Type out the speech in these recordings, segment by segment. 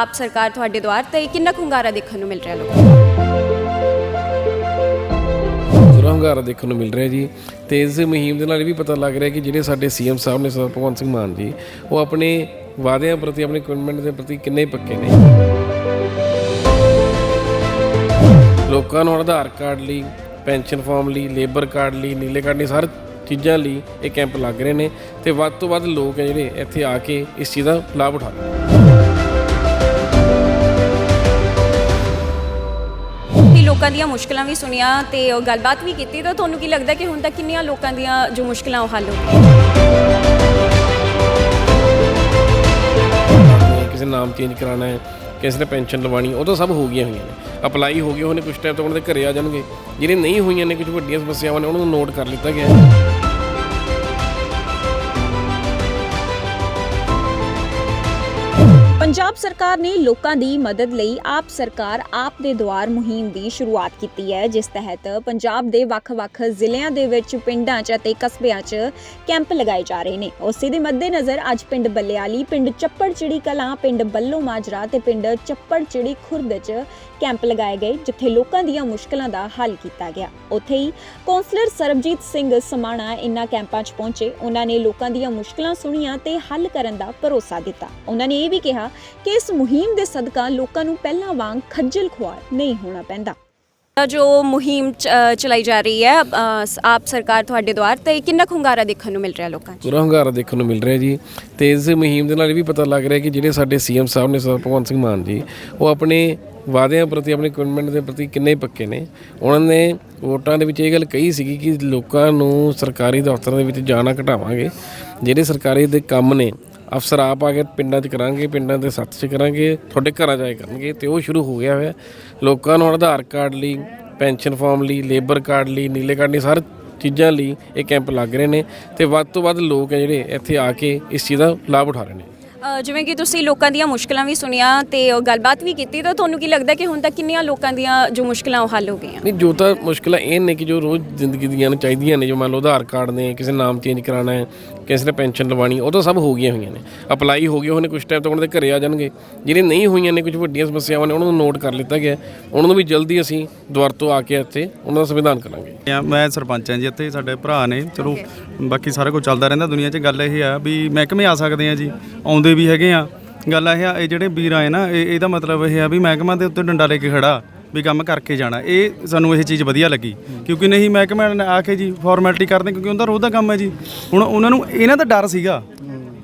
ਆਪ ਸਰਕਾਰ ਤੁਹਾਡੇ ਦੁਆਰ ਤੇ ਕਿੰਨਾ ਕੁ ਹੁੰਗਾਰਾ ਦੇਖਣ ਨੂੰ ਮਿਲ ਰਿਹਾ ਲੋਕਾਂ ਪੂਰਾ ਹੁੰਗਾਰਾ ਦੇਖਣ ਨੂੰ ਮਿਲ ਰਿਹਾ ਜੀ। ਤੇ ਇਸ ਮੁਹਿੰਮ ਦੇ ਨਾਲ ਇਹ ਵੀ ਪਤਾ ਲੱਗ ਰਿਹਾ ਕਿ ਜਿਹੜੇ ਸਾਡੇ ਸੀਐਮ ਸਾਹਿਬ ਨੇ ਸਰਦਾਰ ਭਗਵੰਤ ਸਿੰਘ ਮਾਨ ਜੀ, ਉਹ ਆਪਣੇ ਵਾਅਦਿਆਂ ਪ੍ਰਤੀ, ਆਪਣੇ ਕਮਿਟਮੈਂਟ ਦੇ ਪ੍ਰਤੀ ਕਿੰਨੇ ਪੱਕੇ ਨੇ? ਲੋਕਾਂ ਨੂੰ ਆਧਾਰ ਕਾਰਡ ਲਈ, ਪੈਨਸ਼ਨ ਫਾਰਮ ਲਈ, ਲੇਬਰ ਕਾਰਡ ਲਈ, ਨੀਲੇ ਕਾਰਡ ਲਈ, ਸਾਰੇ ਚੀਜ਼ਾਂ ਲਈ ਇਹ ਕੈਂਪ ਲੱਗ ਰਹੇ ਨੇ। ਤੇ ਵੱਧ ਤੋਂ ਵੱਧ ਲੋਕ ਹੈ ਜਿਹੜੇ ਇੱਥੇ ਆ ਕੇ ਇਸ ਚੀਜ਼ ਦਾ ਲਾਭ ਉਠਾ ਰਹੇ ਨੇ। ਲੋਕਾਂ ਦੀਆਂ ਮੁਸ਼ਕਲਾਂ ਵੀ ਸੁਣੀਆਂ ਤੇ ਉਹ ਗੱਲਬਾਤ ਵੀ ਕੀਤੀ, ਤਾਂ ਤੁਹਾਨੂੰ ਕੀ ਲੱਗਦਾ ਕਿ ਹੁਣ ਤੱਕ ਕਿੰਨੀਆਂ ਲੋਕਾਂ ਦੀਆਂ ਜੋ ਮੁਸ਼ਕਲਾਂ ਉਹ ਹੱਲ ਹੋ ਗਈਆਂ? ਕਿਸੇ ਨਾਮ ਚੇਂਜ ਕਰਾਉਣਾ ਹੈ, ਕਿਸੇ ਨੇ ਪੈਨਸ਼ਨ ਲਵਾਣੀ ਉਹ ਤਾਂ ਸਭ ਹੋ ਗਈਆਂ ਹੋਈਆਂ ਨੇ। ਅਪਲਾਈ ਹੋ ਗਏ ਉਹਨੇ ਕੁਝ ਟਾਈਮ ਤੱਕ ਉਹਨਾਂ ਦੇ ਘਰੇ ਆ ਜਾਣਗੇ। ਜਿਹੜੇ ਨਹੀਂ ਹੋਈਆਂ ਨੇ ਕੁਝ ਵੱਡੀਆਂ ਸਮੱਸਿਆਵਾਂ ਨੇ, ਉਹਨਾਂ ਨੂੰ ਨੋਟ ਕਰ ਲਿੱਤਾ ਗਿਆ ਹੈ। ਪੰਜਾਬ ਸਰਕਾਰ ਨੇ ਲੋਕਾਂ ਦੀ ਮਦਦ ਲਈ ਆਪ ਸਰਕਾਰ ਆਪ ਦੇ ਦੁਆਰ ਮੁਹਿੰਮ ਦੀ ਸ਼ੁਰੂਆਤ ਕੀਤੀ ਹੈ, ਜਿਸ ਤਹਿਤ ਪੰਜਾਬ ਦੇ ਵੱਖ-ਵੱਖ ਜ਼ਿਲ੍ਹਿਆਂ ਦੇ ਵਿੱਚ ਪਿੰਡਾਂ 'ਚ ਅਤੇ ਕਸਬਿਆਂ 'ਚ ਕੈਂਪ ਲਗਾਏ ਜਾ ਰਹੇ ਨੇ। ਉਸੇ ਦੇ ਮੱਦੇਨਜ਼ਰ ਅੱਜ ਪਿੰਡ ਬੱਲਿਆਲੀ, ਪਿੰਡ ਚੱਪੜਚਿੜੀ ਕਲਾਂ, ਪਿੰਡ ਬੱਲੋ ਮਾਜਰਾ ਤੇ ਪਿੰਡ ਚੱਪੜਚਿੜੀ ਖੁਰਦ 'ਚ ਕੈਂਪ ਲਗਾਏ ਗਏ, ਜਿੱਥੇ ਲੋਕਾਂ ਦੀਆਂ ਮੁਸ਼ਕਲਾਂ ਦਾ ਹੱਲ ਕੀਤਾ ਗਿਆ। ਉੱਥੇ ਹੀ ਕੌਂਸਲਰ ਸਰਬਜੀਤ ਸਿੰਘ ਸਮਾਣਾ ਇਨ੍ਹਾਂ ਕੈਂਪਾਂ 'ਚ ਪਹੁੰਚੇ। ਉਹਨਾਂ ਨੇ ਲੋਕਾਂ ਦੀਆਂ ਮੁਸ਼ਕਲਾਂ ਸੁਣੀਆਂ ਤੇ ਹੱਲ ਕਰਨ ਦਾ ਭਰੋਸਾ ਦਿੱਤਾ। ਉਹਨਾਂ ਨੇ ਇਹ ਵੀ ਕਿਹਾ ਕਿ ਇਸ ਮੁਹਿੰਮ ਦੇ ਸਦਕਾ ਲੋਕਾਂ ਨੂੰ ਪਹਿਲਾਂ ਵਾਂਗ ਖੱਜਲ ਖੁਆਰ ਨਹੀਂ ਹੋਣਾ ਪੈਂਦਾ। ਜੋ ਮੁਹਿੰਮ ਚਲਾਈ ਜਾ ਰਹੀ ਹੈ ਆਪ ਸਰਕਾਰ ਤੁਹਾਡੇ ਦੁਆਰ ਤੇ ਕਿੰਨਾ ਕੁ ਹੁੰਗਾਰਾ ਦੇਖਣ ਨੂੰ ਮਿਲ ਰਿਹਾ ਲੋਕਾਂ 'ਚ? ਪੂਰਾ ਹੁੰਗਾਰਾ ਦੇਖਣ ਨੂੰ ਮਿਲ ਰਿਹਾ ਜੀ। ਤੇ ਇਸ ਮੁਹਿੰਮ ਦੇ ਨਾਲ ਇਹ ਵੀ ਪਤਾ ਲੱਗ ਰਿਹਾ ਕਿ ਜਿਹੜੇ ਸਾਡੇ ਸੀਐਮ ਸਾਹਿਬ ਨੇ ਸਰਦਾਰ ਭਗਵੰਤ ਸਿੰਘ ਮਾਨ ਜੀ ਉਹ ਆਪਣੇ ਵਾਅਦਿਆਂ ਪ੍ਰਤੀ ਆਪਣੇ ਕਮਿਟਮੈਂਟ ਦੇ ਪ੍ਰਤੀ ਕਿੰਨੇ ਪੱਕੇ ਨੇ? ਉਹਨਾਂ ਨੇ ਵੋਟਾਂ ਦੇ ਵਿੱਚ ਇਹ ਗੱਲ ਕਹੀ ਸੀਗੀ ਕਿ ਲੋਕਾਂ ਨੂੰ ਸਰਕਾਰੀ ਦਫ਼ਤਰਾਂ ਦੇ ਵਿੱਚ ਜਾਣਾ ਘਟਾਵਾਂਗੇ। ਜਿਹੜੇ ਸਰਕਾਰੀ ਦੇ ਕੰਮ ਨੇ ਅਫਸਰ ਆਪ ਆ ਕੇ ਪਿੰਡਾਂ 'ਚ ਕਰਾਂਗੇ ਪਿੰਡਾਂ ਦੇ ਸੱਥ 'ਚ ਕਰਾਂਗੇ ਤੁਹਾਡੇ ਘਰਾਂ ਜਾਏ ਕਰਨਗੇ ਤੇ ਉਹ ਸ਼ੁਰੂ ਹੋ ਗਿਆ ਹੋਇਆ। ਲੋਕਾਂ ਨੂੰ ਆਧਾਰ ਕਾਰਡ ਲਈ ਪੈਨਸ਼ਨ ਫਾਰਮ ਲਈ ਲੇਬਰ ਕਾਰਡ ਲਈ ਨੀਲੇ ਕਾਰਡ ਲਈ ਸਾਰੇ ਚੀਜ਼ਾਂ ਲਈ ਇਹ ਕੈਂਪ ਲੱਗ ਰਹੇ ਨੇ ਤੇ ਵੱਧ ਤੋਂ ਵੱਧ ਲੋਕ ਹੈ ਜਿਹੜੇ ਇੱਥੇ ਆ ਕੇ ਇਸ ਚੀਜ਼ ਦਾ ਲਾਭ ਉਠਾ ਰਹੇ ਨੇ। ਜਿਵੇਂ ਕਿ ਤੁਸੀਂ ਲੋਕਾਂ ਦੀਆਂ ਮੁਸ਼ਕਲਾਂ ਵੀ ਸੁਣੀਆਂ ਤੇ ਉਹ ਗੱਲਬਾਤ ਵੀ ਕੀਤੀ ਤਾਂ ਤੁਹਾਨੂੰ ਕੀ ਲੱਗਦਾ ਕਿ ਹੁਣ ਤੱਕ ਕਿੰਨੀਆਂ ਲੋਕਾਂ ਦੀਆਂ ਜੋ ਮੁਸ਼ਕਲਾਂ ਉਹ ਹੱਲ ਹੋ ਗਈਆਂ? ਨਹੀਂ ਜੋ ਤਾਂ ਮੁਸ਼ਕਲਾਂ ਇਹ ਨੇ ਕਿ ਜੋ ਰੋਜ਼ ਜ਼ਿੰਦਗੀ ਦੀਆਂ ਨੇ ਚਾਹੀਦੀਆਂ ਨੇ ਜੋ ਮੰਨ ਲਓ ਆਧਾਰ ਕਾਰਡ ਨੇ ਕਿਸੇ ਨਾਮ ਚੇਂਜ ਕਰਾਉਣਾ ਹੈ ਕਿਸੇ ਨੇ ਪੈਨਸ਼ਨ ਲਵਾਣੀ ਉਹ ਤਾਂ ਸਭ ਹੋ ਗਈਆਂ ਹੋਈਆਂ ਨੇ। ਅਪਲਾਈ ਹੋ ਗਏ ਉਹਨੇ ਕੁਝ ਟਾਈਮ ਤੱਕ ਉਹਨਾਂ ਦੇ ਘਰੇ ਆ ਜਾਣਗੇ। ਜਿਹੜੇ ਨਹੀਂ ਹੋਈਆਂ ਨੇ ਕੁਝ ਵੱਡੀਆਂ ਸਮੱਸਿਆਵਾਂ ਨੇ, ਉਹਨਾਂ ਨੂੰ ਨੋਟ ਕਰ ਲਿੱਤਾ ਗਿਆ ਉਹਨਾਂ ਨੂੰ ਵੀ ਜਲਦੀ ਅਸੀਂ ਦੁਆਰ ਤੋਂ ਆ ਕੇ ਇੱਥੇ ਉਹਨਾਂ ਦਾ ਸੰਵਿਧਾਨ ਕਰਾਂਗੇ। ਮੈਂ ਸਰਪੰਚ ਹਾਂ ਜੀ, ਇੱਥੇ ਸਾਡੇ ਭਰਾ ਨੇ। ਚਲੋ, ਬਾਕੀ ਸਾਰਾ ਕੁਝ ਚੱਲਦਾ ਰਹਿੰਦਾ ਦੁਨੀਆ 'ਚ। ਗੱਲ ਇਹ ਆ ਵੀ ਮਹਿਕਮੇ ਆ ਸਕਦੇ ਆ ਜੀ, ਆਉਂਦੇ ਵੀ ਹੈਗੇ ਆ। ਗੱਲ ਇਹ ਆ, ਇਹ ਜਿਹੜੇ ਵੀਰ ਆਏ ਨਾ, ਇਹ, ਇਹਦਾ ਮਤਲਬ ਇਹ ਆ ਵੀ ਮਹਿਕਮਾ ਦੇ ਉੱਤੇ ਡੰਡਾ ਲੈ ਕੇ ਖੜਾ। ਵੀ ਕੰਮ ਕਰਕੇ ਜਾਣਾ। ਇਹ ਸਾਨੂੰ ਇਹ ਚੀਜ਼ ਵਧੀਆ ਲੱਗੀ। ਕਿਉਂਕਿ ਨਹੀਂ ਮਹਿਕਮੇ ਨੇ ਆ ਕੇ ਜੀ ਫਾਰਮੈਲਿਟੀ ਕਰਦੇ ਕਿਉਂਕਿ ਉਹਦਾ ਰੋਜ਼ ਦਾ ਕੰਮ ਹੈ ਜੀ। ਹੁਣ ਉਹਨਾਂ ਨੂੰ ਇਹਨਾਂ ਦਾ ਡਰ ਸੀਗਾ।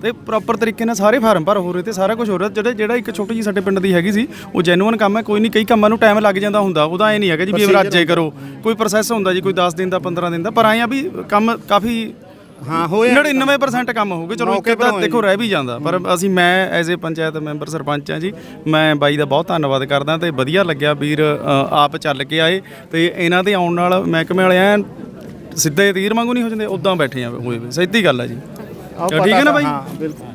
ਤੇ ਪ੍ਰੋਪਰ ਤਰੀਕੇ ਨਾਲ ਸਾਰੇ ਫਾਰਮ ਭਰ ਹੋ ਰਹੇ ਤੇ ਸਾਰਾ ਕੁਝ ਹੋ ਰਿਹਾ। ਜਿਹੜੇ ਜਿਹੜਾ ਇੱਕ ਛੋਟੀ ਜੀ ਸਾਡੇ ਪਿੰਡ ਦੀ ਹੈਗੀ ਸੀ ਉਹ ਜੈਨੂਅਨ ਕੰਮ ਹੈ। ਕੋਈ ਨਹੀਂ ਕਈ ਕੰਮਾਂ ਨੂੰ ਟਾਈਮ ਲੱਗ ਜਾਂਦਾ ਹੁੰਦਾ। ਉਹਦਾ ਐ ਨਹੀਂ ਹੈਗਾ ਜੀ ਵੀ ਇਹ ਹੀ ਕਰੋ। ਕੋਈ ਪ੍ਰੋਸੈਸ ਹੁੰਦਾ ਜੀ ਕੋਈ 10 ਦਿਨ ਦਾ 15 ਦਿਨ ਦਾ। ਪਰ ਆਏ ਆ ਵੀ ਕੰਮ ਕਾਫੀ ਹਾਂ ਹੋਏ 99% ਕੰਮ ਹੋ ਗਏ ਚਲੋ ਇੱਕ ਤਾਂ ਦੇਖੋ ਰਹਿ ਵੀ ਜਾਂਦਾ। ਪਰ ਅਸੀਂ ਮੈਂ as a panchayat member sarpanch ਆ ਜੀ। ਮੈਂ ਬਾਈ ਦਾ ਬਹੁਤ ਧੰਨਵਾਦ ਕਰਦਾ ਤੇ ਵਧੀਆ ਲੱਗਿਆ ਵੀਰ ਆਪ ਚੱਲ ਕੇ ਆਏ। ਤੇ ਇਹਨਾਂ ਦੇ ਆਉਣ ਨਾਲ ਮਹਿਕਮੇ ਵਾਲੇ ਐਨ ਸਿੱਧੇ ਤੀਰ ਵਾਂਗੂ ਨਹੀਂ ਹੋ ਜਾਂਦੇ ਉਦਾਂ ਬੈਠੇ ਆ ਹੋਏ। ਸਿੱਧੀ ਗੱਲ ਆ ਜੀ। ਠੀਕ ਹੈ ਨਾ ਬਾਈ? ਹਾਂ ਬਿਲਕੁਲ।